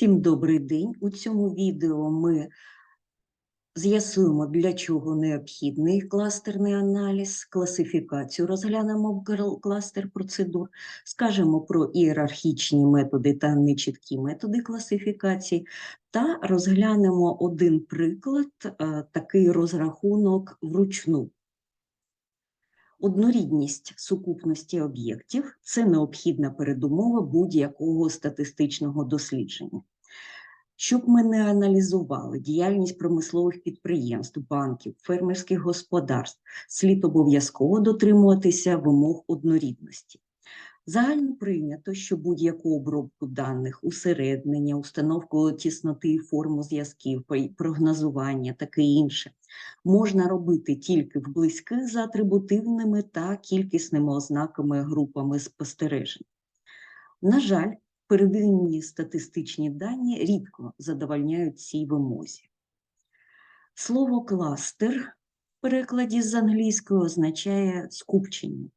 Всім добрий день. У цьому відео ми з'ясуємо, для чого необхідний кластерний аналіз, класифікацію розглянемо в кластер процедур, скажемо про ієрархічні методи та нечіткі методи класифікації, та розглянемо один приклад, е, такий розрахунок вручну. Однорідність сукупності об'єктів – це необхідна передумова будь-якого статистичного дослідження. Щоб ми не аналізували діяльність промислових підприємств, банків, фермерських господарств, слід обов'язково дотримуватися вимог однорідності. Загально прийнято, що будь-яку обробку даних, усереднення, установку тісноти форму зв'язків, прогнозування, таке інше, можна робити тільки в близьких за атрибутивними та кількісними ознаками групами спостережень. На жаль, первинні статистичні дані рідко задовольняють цій вимозі. Слово кластер в перекладі з англійської означає скупчення.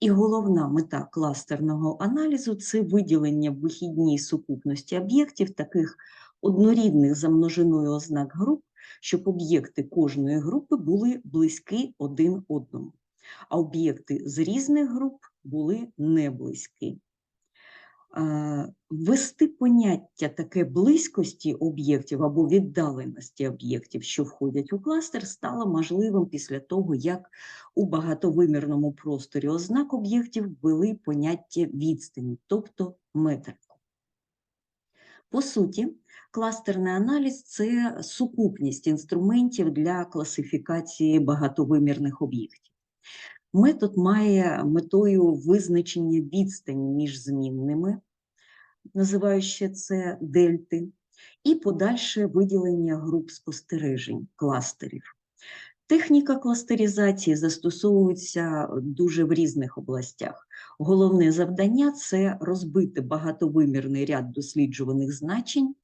І головна мета кластерного аналізу це виділення в вихідній сукупності об'єктів, таких однорідних за множиною ознак груп, щоб об'єкти кожної групи були близькі один одному, а об'єкти з різних груп були не близькі. Ввести поняття таке близькості об'єктів або віддаленості об'єктів, що входять у кластер, стало можливим після того, як у багатовимірному просторі ознак об'єктів ввели поняття відстані, тобто метрику. По суті, кластерний аналіз це сукупність інструментів для класифікації багатовимірних об'єктів. Метод має метою визначення відстані між змінними, називаючи це дельти, і подальше виділення груп спостережень, кластерів. Техніка кластеризації застосовується дуже в різних областях. Головне завдання це розбити багатовимірний ряд досліджуваних значень,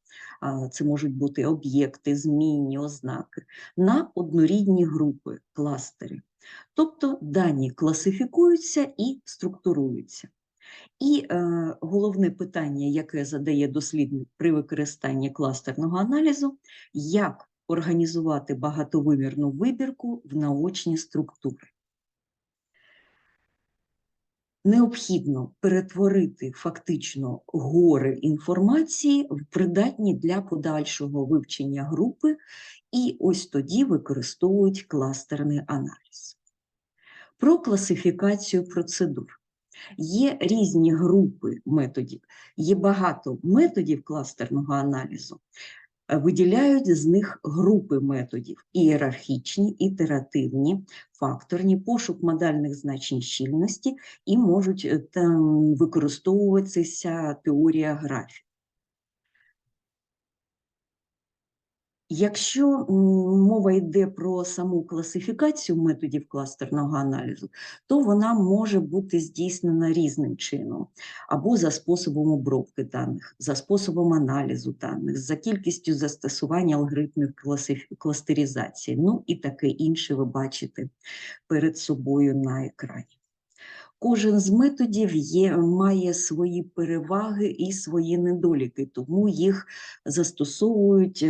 це можуть бути об'єкти, змінні, ознаки, на однорідні групи, кластери. Тобто дані класифікуються і структуруються. І е, головне питання, яке задає дослідник при використанні кластерного аналізу, як організувати багатовимірну вибірку в наочні структури. Необхідно перетворити фактично гори інформації в придатні для подальшого вивчення групи, і ось тоді використовують кластерний аналіз. Про класифікацію процедур. Є різні групи методів, є багато методів кластерного аналізу. Е, Виділяють з них групи методів: ієрархічні, ітеративні, факторні, пошук модальних значень щільності і можуть е, там використовуватися теорія графік. Якщо мова йде про саму класифікацію методів кластерного аналізу, то вона може бути здійснена різним чином, або за способом обробки даних, за способом аналізу даних, за кількістю застосування алгоритмів кластеризації, ну і таке інше ви бачите перед собою на екрані. Кожен з методів є, має свої переваги і свої недоліки, тому їх застосовують.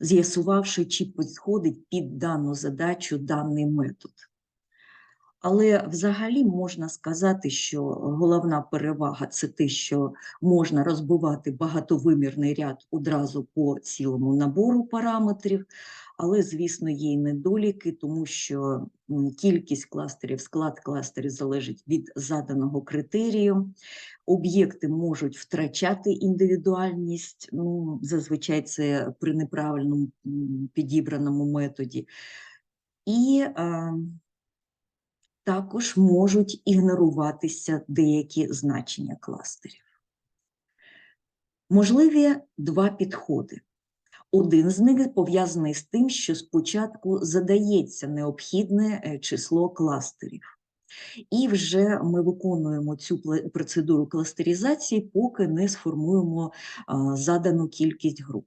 З'ясувавши, чи підходить під дану задачу даний метод. Але взагалі можна сказати, що головна перевага це те, що можна розбивати багатовимірний ряд одразу по цілому набору параметрів, але, звісно, є й недоліки, тому що кількість кластерів, склад кластерів залежить від заданого критерію. Об'єкти можуть втрачати індивідуальність, ну, зазвичай це при неправильному підібраному методі. І а, також можуть ігноруватися деякі значення кластерів. Можливі два підходи. Один з них пов'язаний з тим, що спочатку задається необхідне е, число кластерів. І вже ми виконуємо цю процедуру кластеризації, поки не сформуємо задану кількість груп.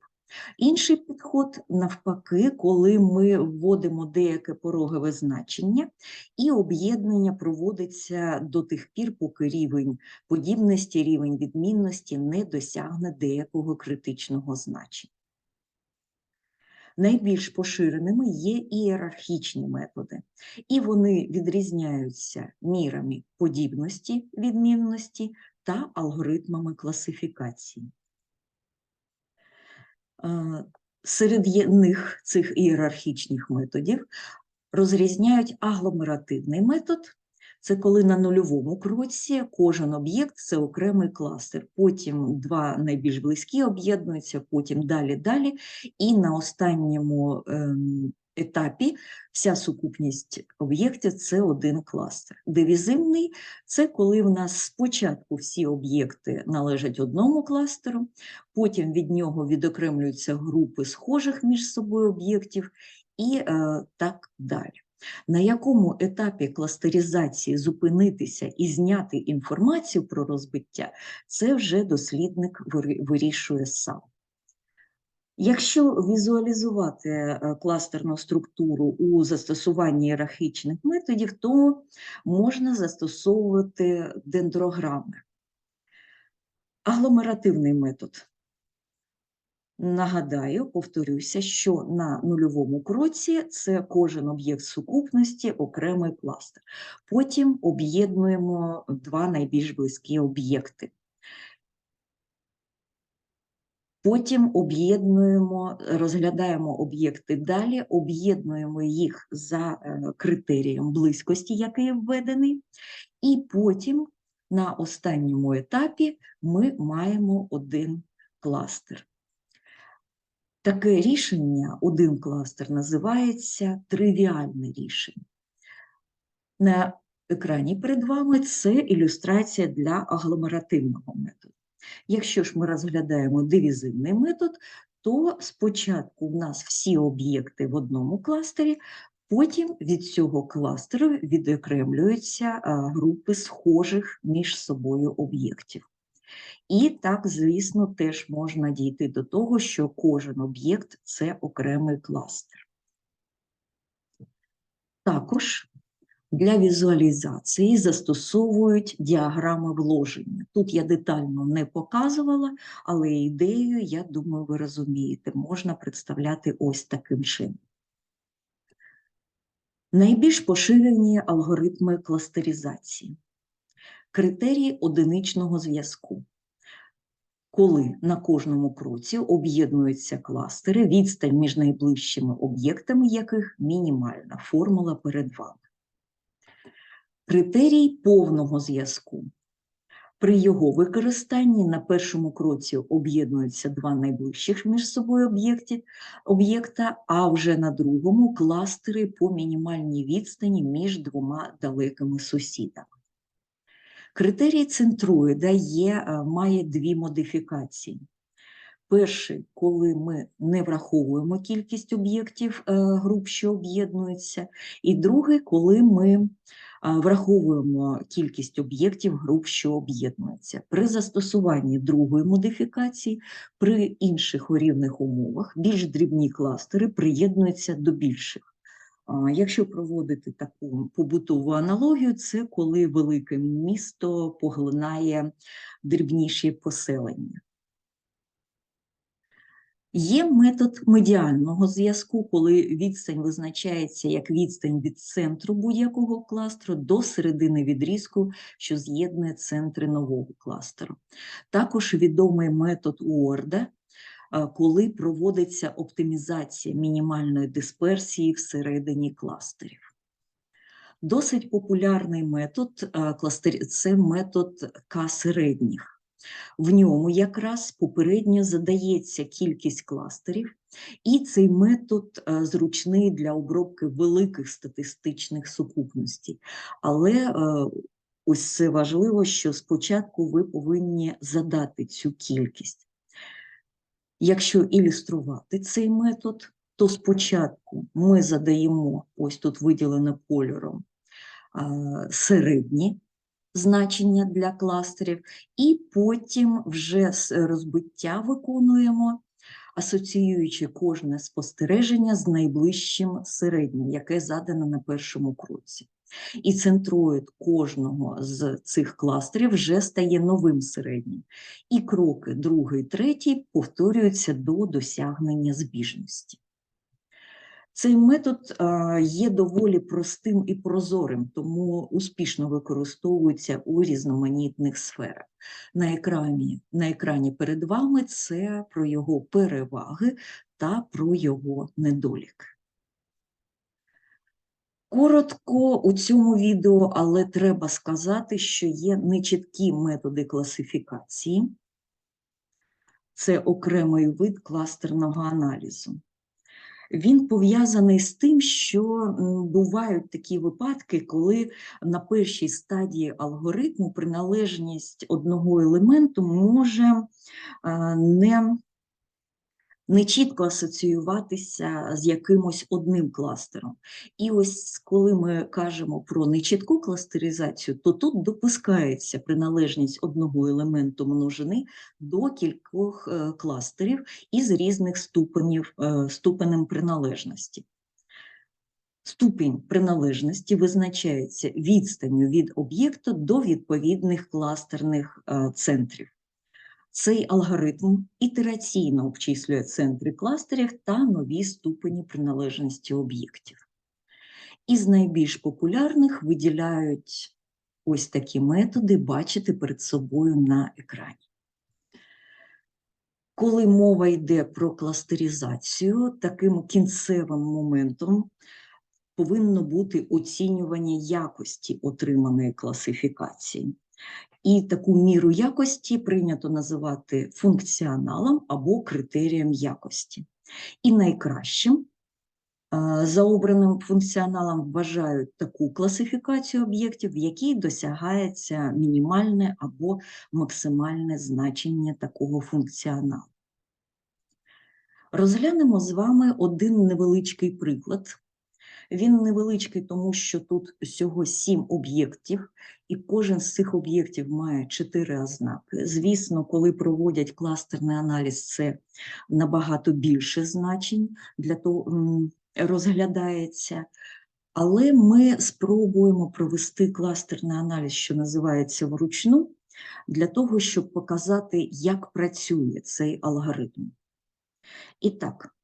Інший підход, навпаки, коли ми вводимо деяке порогове значення, і об'єднання проводиться до тих пір, поки рівень подібності, рівень відмінності не досягне деякого критичного значення. Найбільш поширеними є ієрархічні методи, і вони відрізняються мірами подібності, відмінності та алгоритмами класифікації. Е, Серед них цих ієрархічних методів розрізняють агломеративний метод. Це коли на нульовому кроці кожен об'єкт це окремий кластер. Потім два найбільш близькі об'єднуються, потім далі далі. І на останньому ем, етапі вся сукупність об'єктів це один кластер. Дивізивний це коли в нас спочатку всі об'єкти належать одному кластеру, потім від нього відокремлюються групи схожих між собою об'єктів і е, так далі. На якому етапі кластеризації зупинитися і зняти інформацію про розбиття, це вже дослідник вирішує сам. Якщо візуалізувати е, кластерну структуру у застосуванні ієрархічних методів, то можна застосовувати дендрограми. Агломеративний метод. Нагадаю, повторюся, що на нульовому кроці це кожен об'єкт сукупності, окремий кластер. Потім об'єднуємо два найбільш близькі об'єкти. Потім об'єднуємо, розглядаємо об'єкти далі, об'єднуємо їх за е, критерієм близькості, який введений, і потім на останньому етапі ми маємо один кластер. Таке рішення, один кластер, називається тривіальне рішення. На екрані перед вами це ілюстрація для агломеративного методу. Якщо ж ми розглядаємо дивізивний метод, то спочатку в нас всі об'єкти в одному кластері, потім від цього кластеру відокремлюються групи схожих між собою об'єктів. І так, звісно, теж можна дійти до того, що кожен об'єкт це окремий кластер. Також для візуалізації застосовують діаграми вложення. Тут я детально не показувала, але ідею, я думаю, ви розумієте, можна представляти ось таким чином. Найбільш поширені алгоритми кластеризації. Критерії одиничного зв'язку. Коли на кожному кроці об'єднуються кластери, відстань між найближчими об'єктами яких мінімальна формула перед вами. Критерій повного зв'язку. При його використанні на першому кроці об'єднуються два найближчих між собою об'єкта, а вже на другому кластери по мінімальній відстані між двома далекими сусідами. Критерій центроїда є, е, має дві модифікації. Перший, коли ми не враховуємо кількість об'єктів е, груп, що об'єднуються, і другий, коли ми враховуємо кількість об'єктів груп, що об'єднуються. При застосуванні другої модифікації, при інших рівних умовах, більш дрібні кластери приєднуються до більших. Якщо проводити таку побутову аналогію, це коли велике місто поглинає дрібніші поселення. Є метод медіального зв'язку, коли відстань визначається як відстань від центру будь-якого кластеру до середини відрізку, що з'єднує центри нового кластеру. Також відомий метод Уорда, коли проводиться оптимізація мінімальної дисперсії всередині кластерів. Досить популярний метод кластер- це метод К середніх. В ньому якраз попередньо задається кількість кластерів, і цей метод зручний для обробки великих статистичних сукупностей. Але ось це важливо, що спочатку ви повинні задати цю кількість. Якщо ілюструвати цей метод, то спочатку ми задаємо, ось тут виділено кольором, середні значення для кластерів, і потім вже розбиття виконуємо асоціюючи кожне спостереження з найближчим середнім, яке задано на першому кроці. І центроїд кожного з цих кластерів вже стає новим середнім. І кроки другий, третій повторюються до досягнення збіжності. Цей метод є доволі простим і прозорим, тому успішно використовується у різноманітних сферах. На екрані, на екрані перед вами це про його переваги та про його недоліки. Коротко у цьому відео, але треба сказати, що є нечіткі методи класифікації. Це окремий вид кластерного аналізу. Він пов'язаний з тим, що бувають такі випадки, коли на першій стадії алгоритму приналежність одного елементу може не, не чітко асоціюватися з якимось одним кластером. І ось коли ми кажемо про нечітку кластеризацію, то тут допускається приналежність одного елементу множини до кількох е, кластерів із різних ступенів, е, ступенем приналежності. Ступінь приналежності визначається відстанню від об'єкта до відповідних кластерних е, центрів. Цей алгоритм ітераційно обчислює центри кластерів та нові ступені приналежності об'єктів. Із найбільш популярних виділяють ось такі методи, бачите перед собою на екрані. Коли мова йде про кластеризацію, таким кінцевим моментом повинно бути оцінювання якості отриманої класифікації. І таку міру якості прийнято називати функціоналом або критерієм якості. І найкращим е, за обраним функціоналом вважають таку класифікацію об'єктів, в якій досягається мінімальне або максимальне значення такого функціоналу. Розглянемо з вами один невеличкий приклад. Він невеличкий, тому що тут всього сім об'єктів, і кожен з цих об'єктів має чотири ознаки. Звісно, коли проводять кластерний аналіз, це набагато більше значень для того розглядається. Але ми спробуємо провести кластерний аналіз, що називається вручну, для того, щоб показати, як працює цей алгоритм. І так,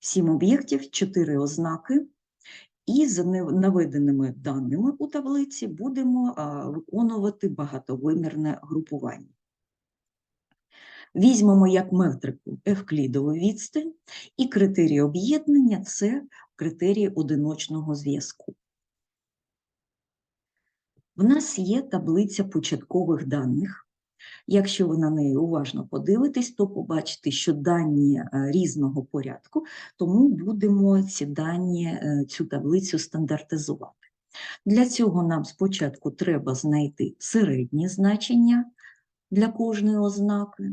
сім об'єктів, чотири ознаки. І не- наведеними даними у таблиці будемо виконувати багатовимірне групування. Візьмемо як метрику евклідову відстань, і критерій об'єднання це критерій одиночного зв'язку. В нас є таблиця початкових даних. Якщо ви на неї уважно подивитесь, то побачите, що дані е, різного порядку, тому будемо ці дані, е, цю таблицю стандартизувати. Для цього нам спочатку треба знайти середнє значення для кожної ознаки,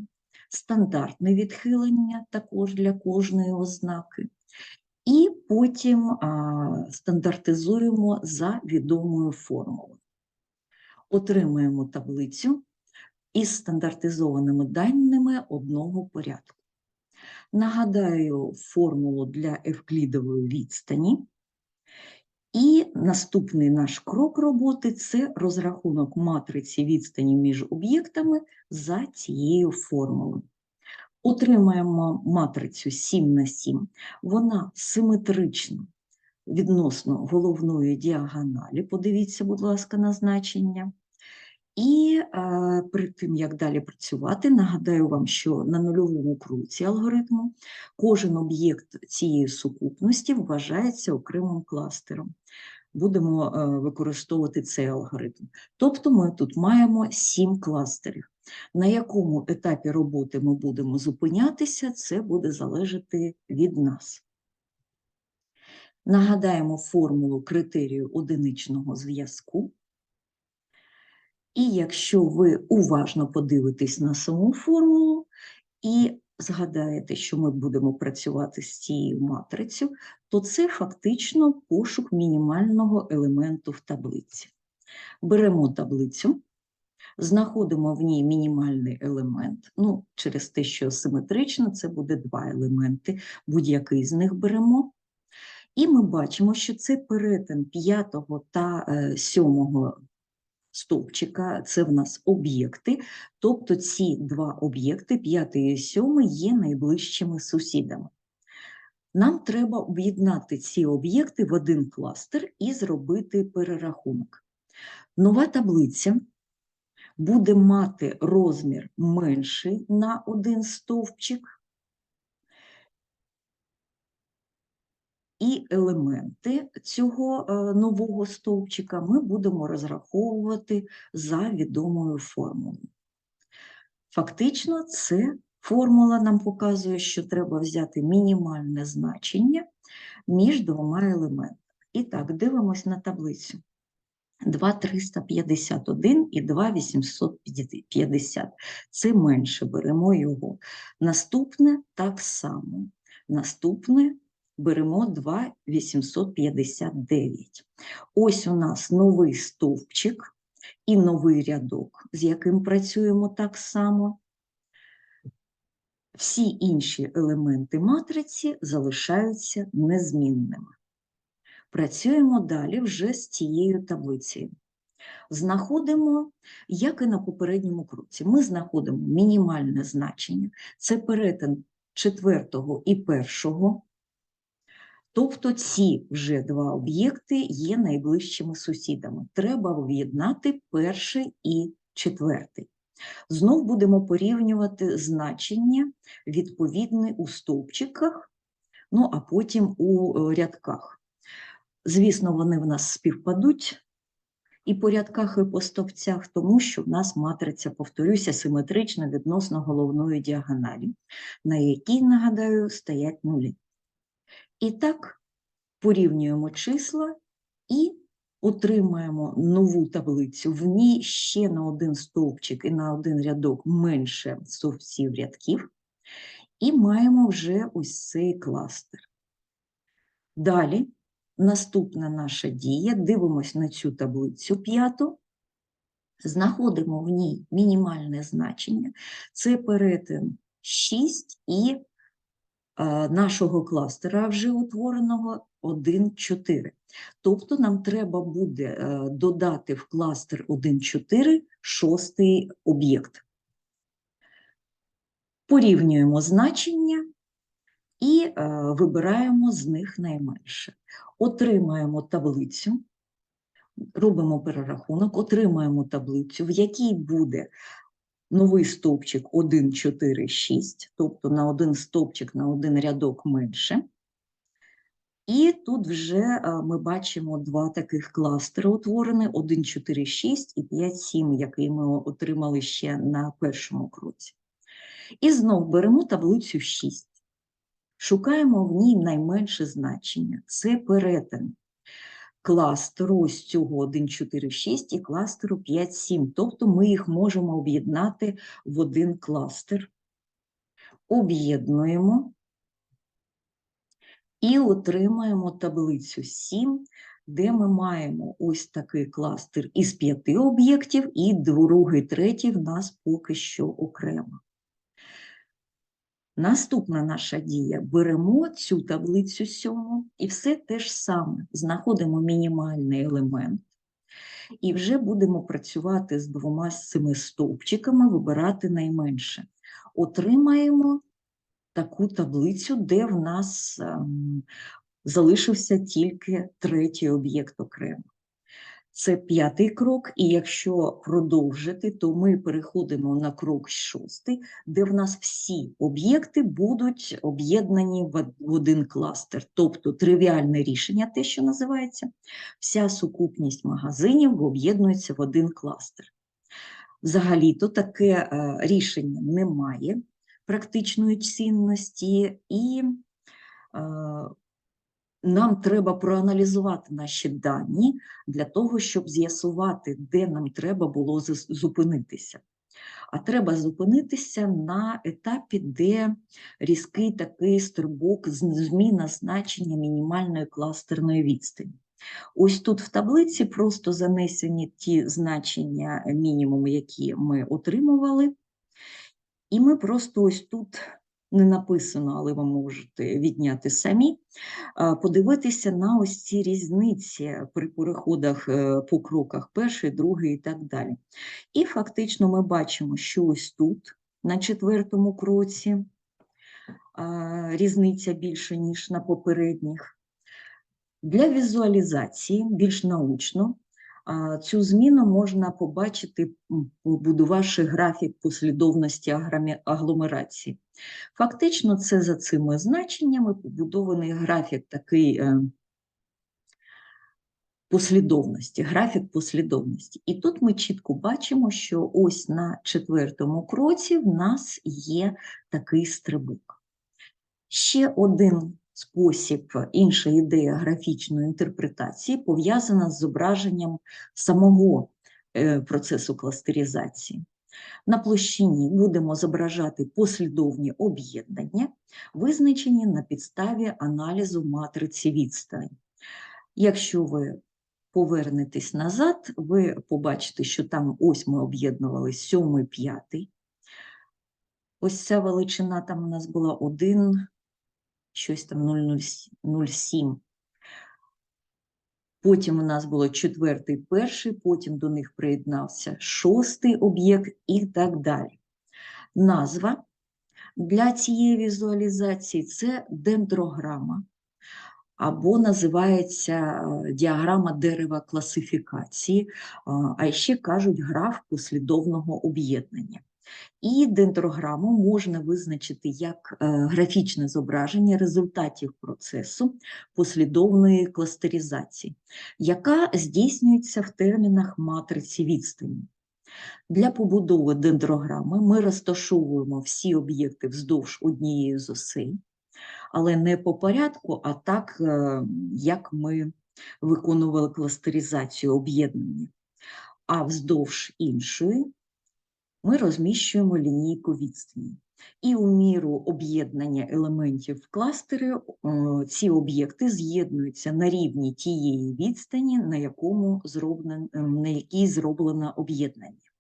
стандартне відхилення також для кожної ознаки, і потім а, стандартизуємо за відомою формулою. Отримуємо таблицю із стандартизованими даними одного порядку. Нагадаю формулу для евклідової відстані. І наступний наш крок роботи це розрахунок матриці відстані між об'єктами за цією формулою. Отримаємо матрицю 7 на 7. Вона симетрична відносно головної діагоналі. Подивіться, будь ласка, на значення. І е, перед тим, як далі працювати, нагадаю вам, що на нульовому круці алгоритму кожен об'єкт цієї сукупності вважається окремим кластером. Будемо е, використовувати цей алгоритм. Тобто ми тут маємо сім кластерів. На якому етапі роботи ми будемо зупинятися, це буде залежати від нас. Нагадаємо формулу критерію одиничного зв'язку. І якщо ви уважно подивитесь на саму формулу і згадаєте, що ми будемо працювати з цією матрицею, то це фактично пошук мінімального елементу в таблиці. Беремо таблицю, знаходимо в ній мінімальний елемент. Ну, через те, що симетрично, це буде два елементи, будь-який з них беремо. І ми бачимо, що це перетин п'ятого та е, сьомого стовпчика, це в нас об'єкти, тобто ці два об'єкти, п'ятий і сьомий, є найближчими сусідами. Нам треба об'єднати ці об'єкти в один кластер і зробити перерахунок. Нова таблиця буде мати розмір менший на один стовпчик, і елементи цього е, нового стовпчика ми будемо розраховувати за відомою формулою. Фактично, це формула нам показує, що треба взяти мінімальне значення між двома елементами. І так, дивимось на таблицю. 2,351 і 2,850. Це менше, беремо його. Наступне так само. Наступне беремо 2,859. Ось у нас новий стовпчик і новий рядок, з яким працюємо так само. Всі інші елементи матриці залишаються незмінними. Працюємо далі вже з цією таблицею. Знаходимо, як і на попередньому кроці, ми знаходимо мінімальне значення, це перетин четвертого і першого, тобто ці вже два об'єкти є найближчими сусідами. Треба об'єднати перший і четвертий. Знов будемо порівнювати значення відповідне у стовпчиках, ну а потім у е, рядках. Звісно, вони в нас співпадуть і по рядках, і по стовпцях, тому що в нас матриця, повторюся, симетрична відносно головної діагоналі, на якій, нагадаю, стоять нулі. І так, порівнюємо числа і отримаємо нову таблицю. В ній ще на один стовпчик і на один рядок менше стовпців рядків, і маємо вже ось цей кластер. Далі Наступна наша дія, дивимось на цю таблицю п'яту, знаходимо в ній мінімальне значення, це перетин 6 і нашого кластера вже утвореного 1, 4. Тобто нам треба буде е, додати в кластер 1, 4 шостий об'єкт. Порівнюємо значення і е, вибираємо з них найменше. Отримаємо таблицю, робимо перерахунок, отримаємо таблицю, в якій буде новий стовпчик 1, 4, 6, тобто на один стовпчик на один рядок менше. І тут вже е, ми бачимо два таких кластери утворені: 1, 4, 6 і 5, 7, який ми отримали ще на першому кроці. І знов беремо таблицю 6. Шукаємо в ній найменше значення. Це перетин кластеру ось цього 1, 4, 6 і кластеру 5, 7. Тобто ми їх можемо об'єднати в один кластер. Об'єднуємо і отримаємо таблицю 7, де ми маємо ось такий кластер із п'яти об'єктів, і другий, третій в нас поки що окремо. Наступна наша дія: беремо цю таблицю сьому і все те ж саме, знаходимо мінімальний елемент, і вже будемо працювати з двома з цими стовпчиками, вибирати найменше. Отримаємо таку таблицю, де в нас ем, залишився тільки третій об'єкт окремо. Це п'ятий крок, і якщо продовжити, то ми переходимо на крок шостий, де в нас всі об'єкти будуть об'єднані в один кластер, тобто тривіальне рішення, те, що називається, вся сукупність магазинів об'єднується в один кластер. Взагалі-то таке е, рішення не має практичної цінності і е, нам треба проаналізувати наші дані для того, щоб з'ясувати, де нам треба було зупинитися. А треба зупинитися на етапі, де різкий такий стрибок, зміна значення мінімальної кластерної відстані. Ось тут в таблиці просто занесені ті значення мінімуму, які ми отримували. І ми просто ось тут не написано, але ви можете відняти самі, подивитися на ось ці різниці при переходах е, по кроках перший, другий і так далі. І фактично ми бачимо, що ось тут, на четвертому кроці, різниця більше, ніж на попередніх. Для візуалізації більш научно цю зміну можна побачити, побудувавши графік послідовності агломерації. Фактично, це за цими значеннями побудований графік такий е, послідовності, графік послідовності. І тут ми чітко бачимо, що ось на четвертому кроці в нас є такий стрибок. Ще один спосіб, інша ідея графічної інтерпретації пов'язана з зображенням самого е, процесу кластеризації. На площині будемо зображати послідовні об'єднання, визначені на підставі аналізу матриці відстань. Якщо ви повернетесь назад, ви побачите, що там ось ми об'єднували сьомий, п'ятий. Ось ця величина там у нас була 1, щось там 0,07. Потім у нас було четвертий, перший, потім до них приєднався шостий об'єкт і так далі. Назва для цієї візуалізації це дендрограма, або називається е, діаграма дерева класифікації, а, а ще кажуть граф послідовного об'єднання. І дендрограму можна визначити як е, графічне зображення результатів процесу послідовної кластеризації, яка здійснюється в термінах матриці відстані. Для побудови дендрограми ми розташовуємо всі об'єкти вздовж однієї з осей, але не по порядку, а так, е, як ми виконували кластеризацію об'єднання. А вздовж іншої ми розміщуємо лінійку відстані. І у міру об'єднання елементів в кластери е, ці об'єкти з'єднуються на рівні тієї відстані, на, якому зроблено, на якій зроблено об'єднання.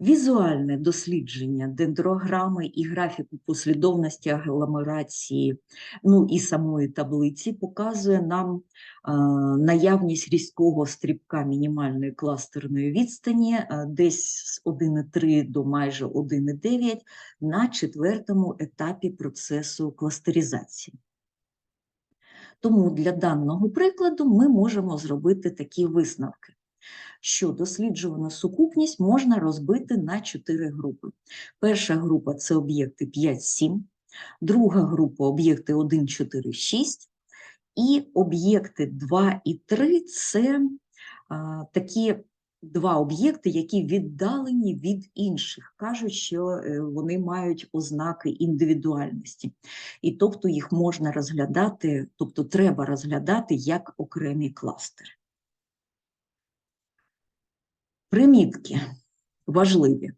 Візуальне дослідження дендрограми і графіку послідовності агломерації, ну і самої таблиці показує нам а, наявність різкого стрибка мінімальної кластерної відстані а, десь з 1,3 до майже 1,9 на четвертому етапі процесу кластеризації. Тому для даного прикладу ми можемо зробити такі висновки що досліджувану сукупність можна розбити на чотири групи. Перша група це об'єкти 5-7, друга група об'єкти 1, 4, 6, і об'єкти 2 і 3 це а, такі два об'єкти, які віддалені від інших, кажуть, що е, вони мають ознаки індивідуальності. І тобто їх можна розглядати, тобто треба розглядати як окремі кластери. Примітки важливі.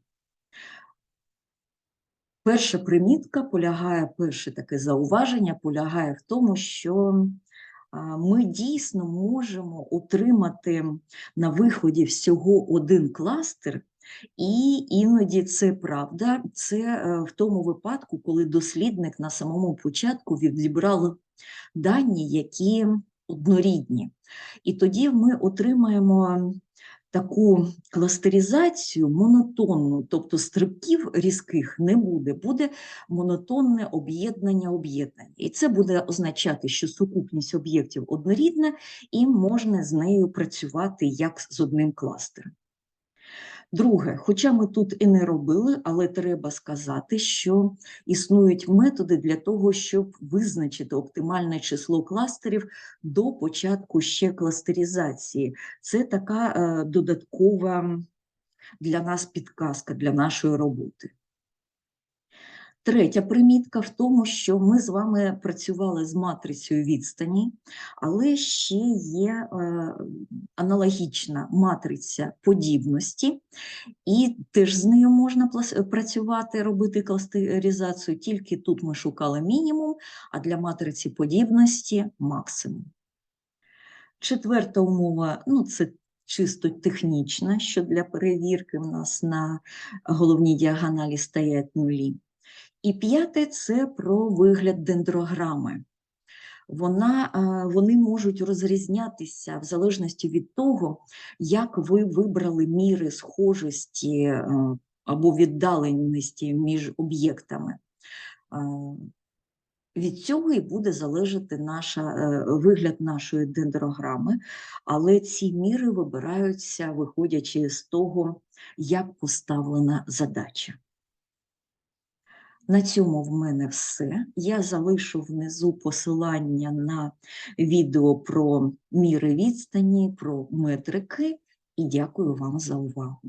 Перша примітка полягає, перше таке зауваження полягає в тому, що ми дійсно можемо отримати на виході всього один кластер, і іноді це правда, це е, в тому випадку, коли дослідник на самому початку відібрав дані, які однорідні. І тоді ми отримаємо таку кластеризацію монотонну, тобто стрибків різких не буде, буде монотонне об'єднання об'єднання. І це буде означати, що сукупність об'єктів однорідна і можна з нею працювати як з одним кластером. Друге, хоча ми тут і не робили, але треба сказати, що існують методи для того, щоб визначити оптимальне число кластерів до початку ще кластеризації. Це така е, додаткова для нас підказка для нашої роботи. Третя примітка в тому, що ми з вами працювали з матрицею відстані, але ще є е, аналогічна матриця подібності, і теж з нею можна працювати, робити кластеризацію, тільки тут ми шукали мінімум, а для матриці подібності максимум. Четверта умова ну, це чисто технічна, що для перевірки в нас на головній діагоналі стоять нулі. І п'яте це про вигляд дендрограми. Вона, е, вони можуть розрізнятися в залежності від того, як ви вибрали міри схожості е, або віддаленості між об'єктами. Е, Від цього і буде залежати наша, вигляд нашої дендрограми, але ці міри вибираються, виходячи з того, як поставлена задача. На цьому в мене все. Я залишу внизу посилання на відео про міри відстані, про метрики і дякую вам за увагу.